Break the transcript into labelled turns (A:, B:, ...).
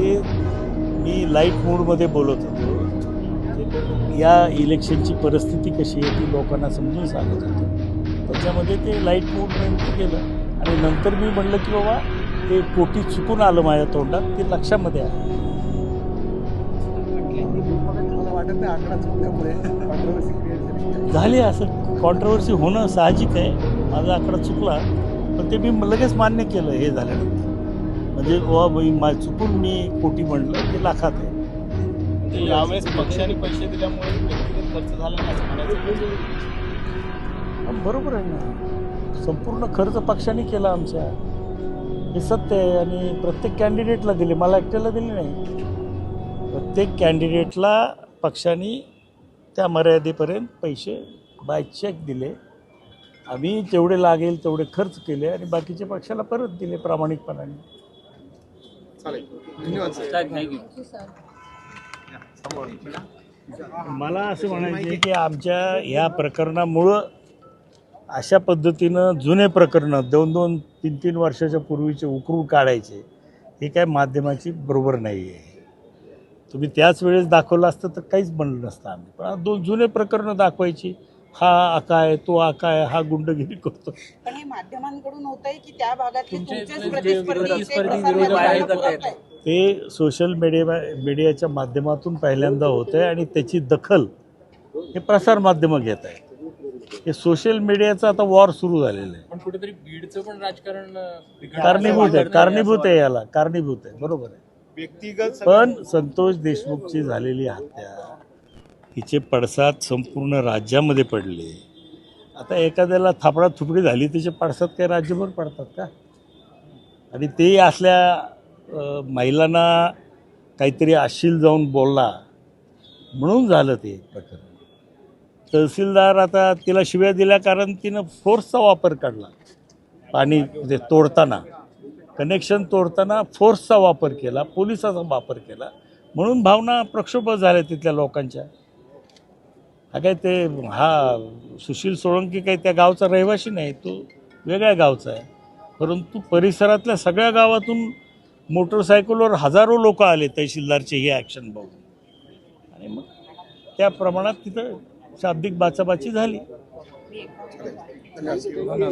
A: ते मी लाइट मूडमध्ये बोलत होतो. ते या इलेक्शनची परिस्थिती कशी आहे ती लोकांना समजून सांगत होतो. त्याच्यामध्ये ते लाइट मूड नेमकं केलं आणि नंतर मी म्हणलं की बाबा ते कोटी चुकून आलं माझ्या तोंडात ते लक्षामध्ये आलं.
B: वाटत नाही आकडा झाली.
A: झाली असं. कॉन्ट्रोवर्सी होणं साहजिक आहे. माझा आकडा चुकला. पण ते मी लगेच मान्य केलं हे झाल्यानंतर. म्हणजे वा मा चुकून मी कोटी म्हणलं ते लाखात आहे.
C: म्हणजे यावेळेस पक्षाने पैसे दिल्यामुळे व्यक्तिगत खर्च झाला नाही असं म्हणायचं
A: बरोबर आहे ना. संपूर्ण खर्च पक्षाने केला आमच्या. हे सत्य आहे आणि प्रत्येक कॅन्डिडेटला दिले. मला एकट्याला दिले नाही. प्रत्येक कॅन्डिडेटला पक्षाने त्या मर्यादेपर्यंत पैसे बाय चेक दिले. आम्ही जेवढे लागेल तेवढे खर्च केले आणि बाकीचे पक्षाला परत दिले प्रामाणिकपणाने.
B: चालेल धन्यवाद सर.
A: मला असं म्हणायचं आहे की आमच्या ह्या प्रकरणामुळं अशा पद्धतीनं जुने प्रकरणं दोन दोन तीन तीन वर्षाच्या पूर्वीचे उकरून काढायचे हे काय माध्यमाची बरोबर नाही आहे. तुम्ही त्याच वेळेस दाखवलं असतं तर काहीच म्हणलं नसतं आम्ही. पण दोन जुने प्रकरणं दाखवायची हा आका आहे तो आका आहे हा गुंडगिरी करतो.
D: पण हे माध्यमांकडून होत आहे की त्या भागातले
C: तुमचे-
D: तुमचेच प्रतिस्पर्धी
C: बाहेर
D: आहेत.
A: ते सोशल मीडिया मीडियाच्या माध्यमातून पहिल्यांदा होतं आहे आणि त्याची दखल हे प्रसार माध्यमं घेत आहे हे सोशल मीडियाचं आता वॉर सुरू झालेलं आहे.
C: पण कुठेतरी बीडचं पण राजकारण अं, बिघडलं
A: कारणीभूत आहे कारणीभूत आहे याला कारणीभूत आहे बरोबर आहे.
B: व्यक्तिगत
A: पण संतोष देशमुखची झालेली हत्या हिचे पडसाद संपूर्ण राज्यामध्ये पडले. आता एखाद्याला थापडा थुपडी झाली त्याचे पडसाद काही राज्यभर पडतात का? आणि ते असल्या महिलांना काहीतरी आशील जाऊन बोलला म्हणून झालं ते. प्रकरण तहसीलदार आता तिला शिव्या दिल्या कारण तिनं फोर्सचा वापर काढला. पाणी ते तोडताना कनेक्शन तोडताना फोर्सचा वापर केला पोलिसाचा वापर केला. म्हणून भावना प्रक्षोभ झाल्या तिथल्या लोकांच्या. हा काय ते हा सुशील सोळंकी काही त्या गावचा रहिवासी नाही तो वेगळ्या गावचा आहे. परंतु परिसरातल्या सगळ्या गावातून मोटरसायकलवर हजारो लोक आले तहसीलदारचे हे ॲक्शन बघून. आणि मग त्या प्रमाणात तिथं शाब्दिक बाचाबाची झाली.
B: धन्यवाद.